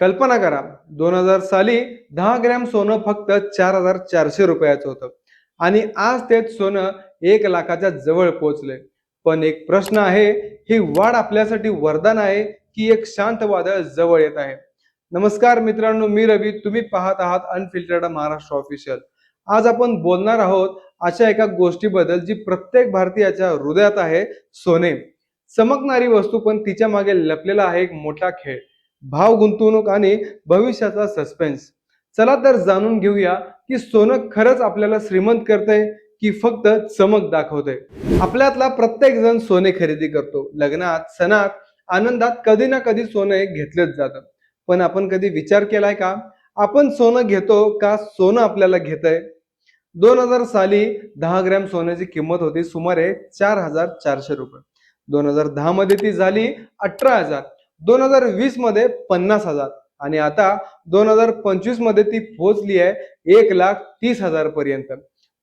कल्पना करा दोन हजार साली दहा ग्रॅम सोनं फक्त चार हजार चारशे रुपयाचं होतं. आणि आज तेच सोनं एक लाखाच्या जवळ पोहोचले पण एक प्रश्न आहे ही वाढ आपल्यासाठी वरदान आहे की एक शांत वादळ जवळ येत आहे? नमस्कार मित्रांनो मी रवी. तुम्ही पाहत आहात अनफिल्टर्ड महाराष्ट्र ऑफिशियल आज आपण बोलणार आहोत अशा एका गोष्टीबद्दल जी प्रत्येक भारतीयाच्या हृदयात आहे सोने. चमकणारी वस्तू पण तिच्यामागे लपलेला आहे एक मोठा खेळ. भाव गुंतवणूक आणि भविष्याचा सस्पेन्स चला तर जाणून घेऊया की सोनं खरंच आपल्याला श्रीमंत करतंय की फक्त चमक दाखवतंय. आपल्यातला प्रत्येक जण सोने खरेदी करतो. लग्नात सणात आनंदात कधी ना कधी सोनं घेतलंच जातं. पण आपण कधी विचार केलाय का? आपण सोनं घेतो का सोनं आपल्याला घेतंय? दोन हजार साली दहा ग्रॅम सोन्याची किंमत होती सुमारे चार हजार चारशे रुपये. दोन हजार दहा मध्ये ती झाली अठरा हजार. दोन हजार वीसमध्ये पन्नास हजार. आणि आता दोन हजार पंचवीसमध्ये ती पोहोचली आहे एक लाख तीस हजार पर्यंत.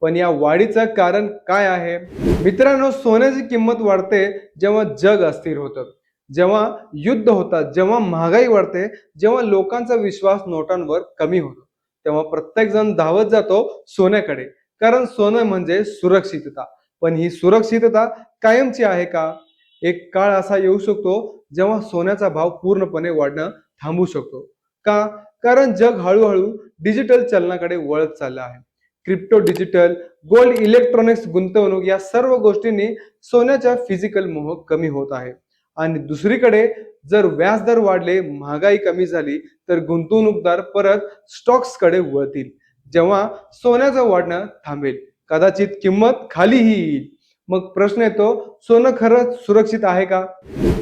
पण या वाढीचं कारण काय आहे? मित्रांनो सोन्याची किंमत वाढते जेव्हा जग अस्थिर होतं. जेव्हा युद्ध होतात जेव्हा महागाई वाढते जेव्हा लोकांचा विश्वास नोटांवर कमी होतो तेव्हा प्रत्येक जण धावत जातो सोन्याकडे. कारण सोनं म्हणजे सुरक्षितता. पण ही सुरक्षितता कायमची आहे का? एक काळ असा येऊ शकतो जेव्हा सोन्याचा भाव पूर्णपणे वाढणं थांबू शकतो. का? कारण जग हळूहळू डिजिटल चलनाकडे वळत चाललं आहे. क्रिप्टो डिजिटल गोल्ड इलेक्ट्रॉनिक्स गुंतवणूक या सर्व गोष्टींनी सोन्याच्या फिजिकल मोह कमी होत आहे. आणि दुसरीकडे जर व्याजदर वाढले महागाई कमी झाली तर गुंतवणूकदार परत स्टॉक्सकडे वळतील. जेव्हा सोन्याचं वाढणं थांबेल. कदाचित किंमत खालीही येईल. मग प्रश्न येतो सोनं खरंच सुरक्षित आहे का?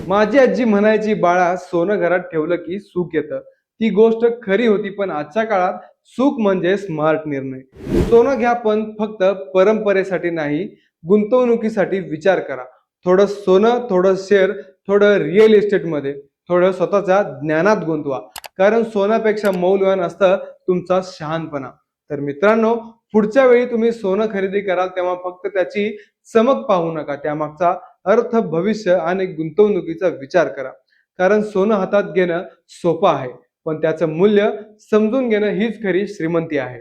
माझी आजी म्हणायची बाळा सोनं घरात ठेवलं की सुख येतं. ती गोष्ट खरी होती पण आजच्या काळात सुख म्हणजे स्मार्ट निर्णय. सोनं घ्या पण फक्त परंपरेसाठी नाही गुंतवणुकीसाठी विचार करा. थोडं सोनं थोडं शेअर थोडं रिअल इस्टेटमध्ये थोडं स्वतःच्या ज्ञानात गुंतवा. कारण सोन्यापेक्षा मौल्यवान असतं तुमचा शहाणपणा. तर मित्रांनो पुढच्या वेळी तुम्ही सोनं खरेदी कराल तेव्हा फक्त त्याची चमक पाहू नका. त्यामागचा अर्थ भविष्य आणि गुंतवणुकीचा विचार करा. कारण सोनं हातात घेणं सोपं आहे पण त्याचं मूल्य समजून घेणं हीच खरी श्रीमंती आहे.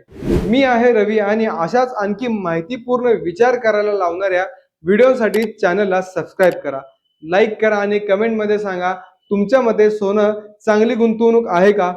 मी आहे रवी आणि अशाच आणखी माहितीपूर्ण विचार करायला लावणाऱ्या व्हिडिओसाठी चॅनलला सबस्क्राईब करा. लाईक करा आणि कमेंटमध्ये सांगा तुमच्या मते सोनं चांगली गुंतवणूक आहे का?